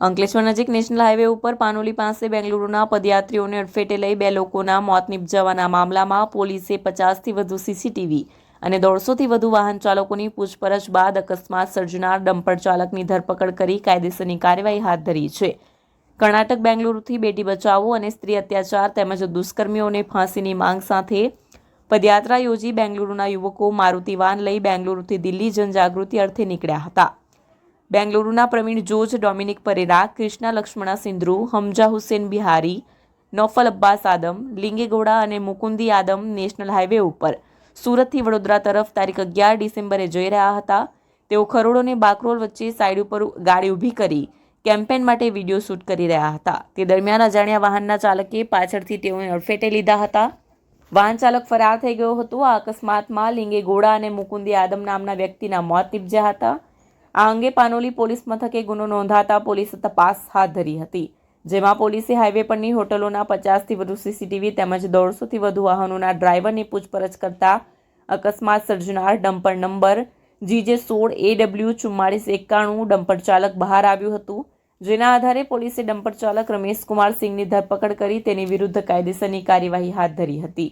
અંકલેશ્વર નજીક national highway ઉપર પાનોલી પાસે બેંગલુરુના પદયાત્રીઓને અડફેટે લઈ બે લોકોના મોત નિપજાવાના મામલામાં પોલીસે પચાસથી વધુ સીસીટીવી અને દોઢસોથી વધુ વાહન ચાલકોની પૂછપરછ બાદ અકસ્માત સર્જનાર ડમ્પર ચાલકની ધરપકડ કરી કાયદેસરની કાર્યવાહી હાથ ધરી છે. કર્ણાટક બેંગલુરુથી બેટી બચાવો અને સ્ત્રી અત્યાચાર તેમજ દુષ્કર્મીઓને ફાંસીની માંગ સાથે પદયાત્રા યોજી બેંગલુરુના યુવકો મારુતિ વાન લઈ બેંગલુરુથી દિલ્હી જનજાગૃતિ અર્થે નીકળ્યા હતા. બેંગલુરુના પ્રવીણ જોજ, ડોમિનિક પરેરા કૃષ્ણા લક્ષ્મણા સિંધ્રુ હમજા હુસેન બિહારી, નોફલ અબ્બાસ આદમ લિંગેગોડા અને મુકુંદી આદમ નેશનલ હાઈવે ઉપર. સુરતથી વડોદરા તરફ તારીખ અગિયાર ડિસેમ્બરે જઈ રહ્યા હતા. તેઓ ખરોડોને બાકરોલ વચ્ચે સાઈડ ઉપર ગાડી ઊભી કરી કેમ્પેન માટે વીડિયો શૂટ કરી રહ્યા હતા. તે દરમિયાન અજાણ્યા વાહનના ચાલકે પાછળથી તેઓને અડફેટે લીધા હતા. વાહન ચાલક ફરાર થઈ ગયો હતો. આ અકસ્માતમાં લિંગે ગોડા અને મુકુંદી આદમ નામના વ્યક્તિના મોત નીપજ્યા હતા. આ અંગે પાનોલી પોલીસ મથકે ગુનો નોંધાતા પોલીસે તપાસ હાથ ધરી હતી, જેમાં પોલીસે હાઈવે પરની હોટલોના પચાસથી વધુ સીસીટીવી તેમજ દોઢસોથી વધુ વાહનોના ડ્રાઈવરની પૂછપરછ કરતા અકસ્માત સર્જનાર ડમ્પર નંબર જીજે સોળ એ ડબલ્યુ ચુમ્માળીસ એકાણું ડમ્પર ચાલક બહાર આવ્યું હતું, જેના આધારે પોલીસે ડમ્પર ચાલક રમેશ કુમાર સિંહની ધરપકડ કરી તેની વિરુદ્ધ કાયદેસરની કાર્યવાહી હાથ ધરી હતી.